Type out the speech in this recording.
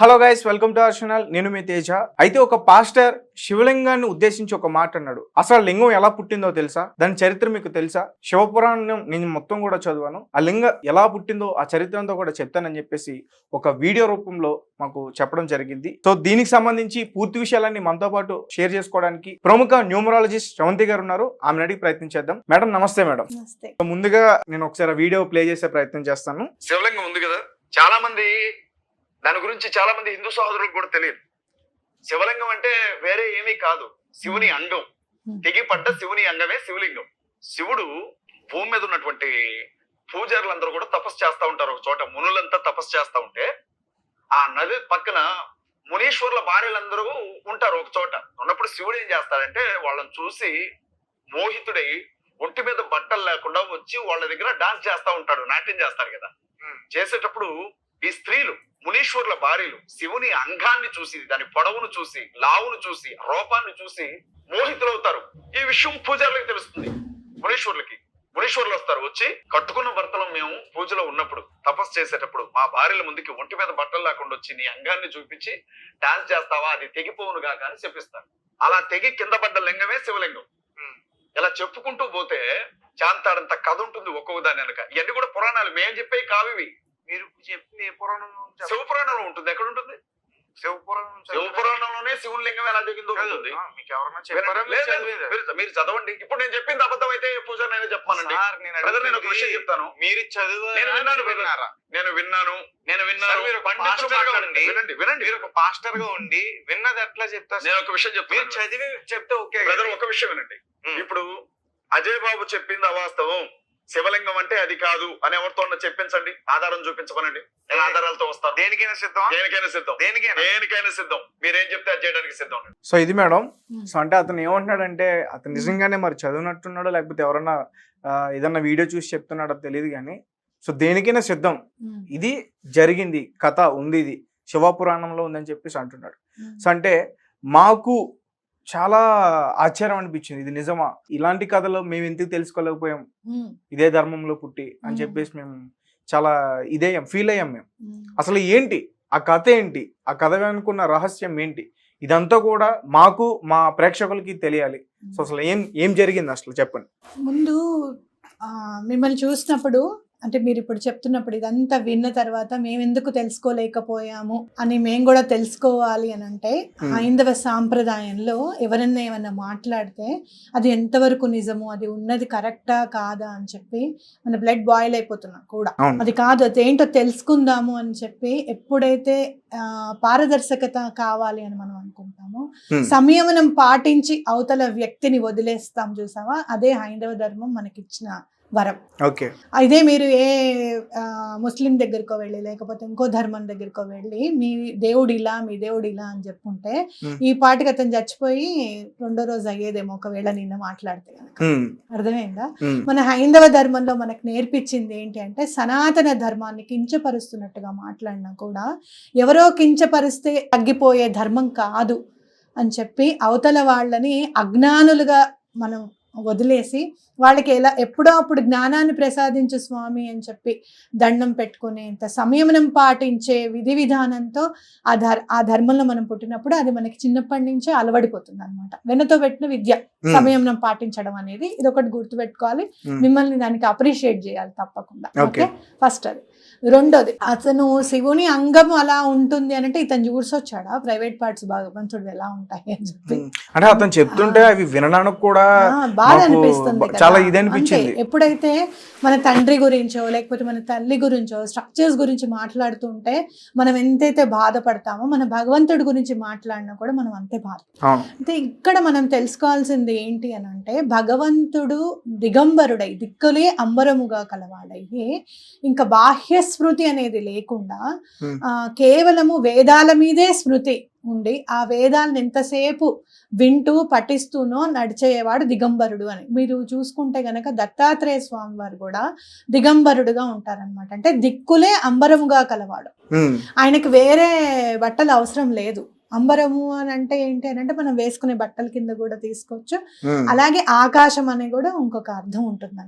Hello guys welcome to our channel నేను మీ తేజ. అయితే ఒక పాస్టర్ శివలింగాన్ని ఉద్దేశించి ఒక మాట అన్నాడు. అసలు ఆ లింగం ఎలా పుట్టిందో తెలుసా? దాని చరిత్ర మీకు తెలుసా? శివపురాణం నేను మొత్తం కూడా చదివాను. ఆ లింగం ఎలా పుట్టిందో ఆ చరిత్ర అంతా కూడా చెప్తానని చెప్పేసి ఒక వీడియో రూపంలో మాకు చెప్పడం జరిగింది. సో దీనికి సంబంధించి పూర్తి విషయాలన్నీ మనతో పాటు షేర్ చేసుకోవడానికి ప్రముఖ న్యూమరాలజిస్ట్ శ్రవంతి గారు ఉన్నారు. ఆమెను అడిగి ప్రయత్నం చేద్దాం. మేడం నమస్తే మేడం. ముందుగా నేను ఒకసారి వీడియో ప్లే చేసే ప్రయత్నం చేస్తాను. శివలింగం ఉంది కదా. చాలా మంది దాని గురించి చాలా మంది హిందూ సహోదరులకు కూడా తెలియదు. శివలింగం అంటే వేరే ఏమీ కాదు. శివుని అంగం. తెగిపడ్డ శివుని అంగమే శివలింగం. శివుడు భూమి మీద ఉన్నటువంటి పూజారులందరూ కూడా తపస్సు చేస్తా ఉంటారు ఒక చోట. మునులంతా తపస్సు చేస్తా ఉంటే ఆ నది పక్కన మునీశ్వరుల భార్యలందరూ ఉంటారు ఒక చోట. ఉన్నప్పుడు శివుడు ఏం చేస్తాడంటే వాళ్ళని చూసి మోహితుడై ఒంటి మీద బట్టలు లేకుండా వచ్చి వాళ్ళ దగ్గర డాన్స్ చేస్తా ఉంటాడు. నాట్యం చేస్తారు కదా. చేసేటప్పుడు ఈ స్త్రీలు మునీశ్వరుల భార్యలు శివుని అంగాన్ని చూసి దాని పొడవును చూసి లావును చూసి రూపాన్ని చూసి మోహితులవుతారు. ఈ విషయం పూజారులకు తెలుస్తుంది. మునీశ్వరులకి. మునీశ్వరులు వస్తారు. వచ్చి కట్టుకున్న భర్తలం మేము పూజలో ఉన్నప్పుడు తపస్సు చేసేటప్పుడు మా భార్యల ముందుకి ఒంటి మీద బట్టలు లేకుండా వచ్చి నీ అంగాన్ని చూపించి డాన్స్ చేస్తావా? అది తెగిపోవును కాక అని చెప్పిస్తారు. అలా తెగి కింద పడ్డ లింగమే శివలింగం. ఇలా చెప్పుకుంటూ పోతే చాంతాడంత కథ ఉంటుంది ఒక్కొక్క దాని వెనక. ఇవన్నీ కూడా పురాణాలు. మేము చెప్పే కావివి. మీరు చెప్పింది ఏ పురాణం శివ పురాణంలో ఉంటుంది. ఎక్కడ ఉంటుంది శివ పురాణం శివ పురాణంలోనే శివుని లింగం ఎలా దిగిందో ఉంటుంది. మీకు ఎవరన్నా. చెప్పారా? మీరు చదవండి. ఇప్పుడు నేను చెప్పింది అబద్ధం అయితే పూజారి నేను చెప్పానండి నేను ఒక విషయం చెప్తాను. మీరు చదువు నేను విన్నాను. విన్నారా? నేను విన్నాను. నేను విన్నాను. మీరు వినండి వినండి. మీరు ఒక పాస్టర్గా ఉండి విన్నది ఎట్లా చెప్తారు నేను ఒక విషయం మీరు చెప్తాను చదివి చెప్తే ఓకే బ్రదర్ ఒక విషయం వినండి. ఇప్పుడు అజయ్ బాబు చెప్పింది అవాస్తవం. శివలింగం అంటే అది కాదు అని ఎవరితో చెప్పించండి. ఆధారం చూపించమనండి నేను ఆధారాలతో వస్తాను. దేనికైనా సిద్ధం దేనికైనా సిద్ధం. దేనికైనా? దేనికైనా సిద్ధం. మీరేం చెప్తే అది చేయడానికి సిద్ధం సో ఇది మేడం. Hmm. సో అంటే అతను ఏమంటున్నాడంటే అతను నిజంగానే మరి చదివినట్టున్నాడో? లేకపోతే ఎవరన్నా ఏదన్నా వీడియో చూసి చెప్తున్నాడో? తెలియదు కానీ. సో దేనికైనా సిద్ధం. ఉమ్, ఇది జరిగింది. కథ ఉంది ఇది. శివపురాణంలో ఉందని చెప్పేసి అంటున్నాడు. సో అంటే మాకు చాలా ఆశ్చర్యం అనిపించింది. ఇది నిజమా? ఇలాంటి కథలు మేము ఎందుకు తెలుసుకోలేకపోయాం? ఇదే ధర్మంలో పుట్టి అని. చెప్పేసి మేము చాలా ఇదేయం ఫీల్ అయ్యాం మేము. అసలు ఏంటి? ఆ కథ ఏంటి? ఆ కథ వెనుకున్న రహస్యం ఏంటి? ఇదంతా కూడా మాకు మా ప్రేక్షకులకి తెలియాలి. సో అసలు ఏం ఏం జరిగింది అసలు చెప్పండి? ముందు మిమ్మల్ని చూసినప్పుడు అంటే మీరు ఇప్పుడు చెప్తున్నప్పుడు ఇదంతా విన్న తర్వాత మేము ఎందుకు తెలుసుకోలేకపోయాము అని మేము కూడా తెలుసుకోవాలి అని అంటే. హైందవ సాంప్రదాయంలో ఎవరన్నా ఏమన్నా మాట్లాడితే అది ఎంతవరకు నిజము అది ఉన్నది కరెక్టా కాదా అని చెప్పి మన బ్లడ్ బాయిల్ అయిపోతున్నాం కూడా అది కాదు అది ఏంటో తెలుసుకుందాము అని చెప్పి ఎప్పుడైతే పారదర్శకత కావాలి అని మనం అనుకుంటామో. సంయమనం పాటించి అవతల వ్యక్తిని వదిలేస్తాం చూసావా అదే హైందవ ధర్మం మనకిచ్చిన వరం. ఓకే. ఇదే మీరు ఏ ముస్లిం దగ్గరకో వెళ్ళి లేకపోతే ఇంకో ధర్మం దగ్గరకో వెళ్ళి మీ దేవుడు ఇలా మీ దేవుడు ఇలా అని చెప్పుంటే. ఈ పాటికి అతను చచ్చిపోయి రెండో రోజు అయ్యేదేమో ఒకవేళ నిన్న మాట్లాడితే కనుక అర్థమైందా? మన హైందవ ధర్మంలో మనకు నేర్పించింది ఏంటి అంటే సనాతన ధర్మాన్ని కించపరుస్తున్నట్టుగా మాట్లాడినా కూడా ఎవరో కించపరిస్తే తగ్గిపోయే ధర్మం కాదు అని చెప్పి అవతల వాళ్ళని అజ్ఞానులుగా మనం వదిలేసి వాళ్ళకి ఎలా ఎప్పుడో అప్పుడు జ్ఞానాన్ని ప్రసాదించు స్వామి అని చెప్పి దండం పెట్టుకునేంత సంయమనం పాటించే విధి విధానంతో ఆ ధర్ ఆ ధర్మంలో మనం పుట్టినప్పుడు అది మనకి చిన్నప్పటి నుంచే అలవడిపోతుంది అనమాట వెనతో పెట్టిన విద్య సంయమనం పాటించడం అనేది ఇది ఒకటి గుర్తుపెట్టుకోవాలి మిమ్మల్ని దానికి అప్రిషియేట్ చేయాలి తప్పకుండా. ఓకే? ఫస్ట్ అది. రెండోది అతను శివుని అంగం అలా ఉంటుంది అని అంటే ఇతను చూసొచ్చాడా ప్రైవేట్ పార్ట్స్ భగవంతుడు ఎలా ఉంటాయి అని చెప్పి. అంటే అతను చెప్తుంటే అవి వినడానికి కూడా బాధ అనిపిస్తుంది. చాలా ఇది. అనిపించింది. ఎప్పుడైతే మన తండ్రి గురించో లేకపోతే మన తల్లి గురించో స్ట్రక్చర్స్ గురించి మాట్లాడుతుంటే మనం ఎంతైతే బాధపడతామో మన భగవంతుడి గురించి మాట్లాడినా కూడా మనం అంతే బాధ అయితే ఇక్కడ మనం తెలుసుకోవాల్సింది ఏంటి అని అంటే భగవంతుడు దిగంబరుడై దిక్కులే అంబరముగా కలవాడయ్యి ఇంకా బాహ్య స్మృతి అనేది లేకుండా Hmm. ఆ, కేవలము వేదాల మీదే స్మృతి ఉండి ఆ వేదాలను ఎంతసేపు వింటూ పఠిస్తూనో నడిచేవాడు దిగంబరుడు అని. మీరు చూసుకుంటే గనక దత్తాత్రేయ స్వామి వారు కూడా దిగంబరుడుగా ఉంటారనమాట అంటే దిక్కులే అంబరముగా కలవాడు. ఉమ్, ఆయనకి వేరే బట్టలు అవసరం లేదు. అంబరము అని అంటే ఏంటి అని అంటే మనం వేసుకునే బట్టల కింద కూడా తీసుకోవచ్చు. ఉమ్. అలాగే ఆకాశం అనే కూడా ఇంకొక అర్థం ఉంటుంది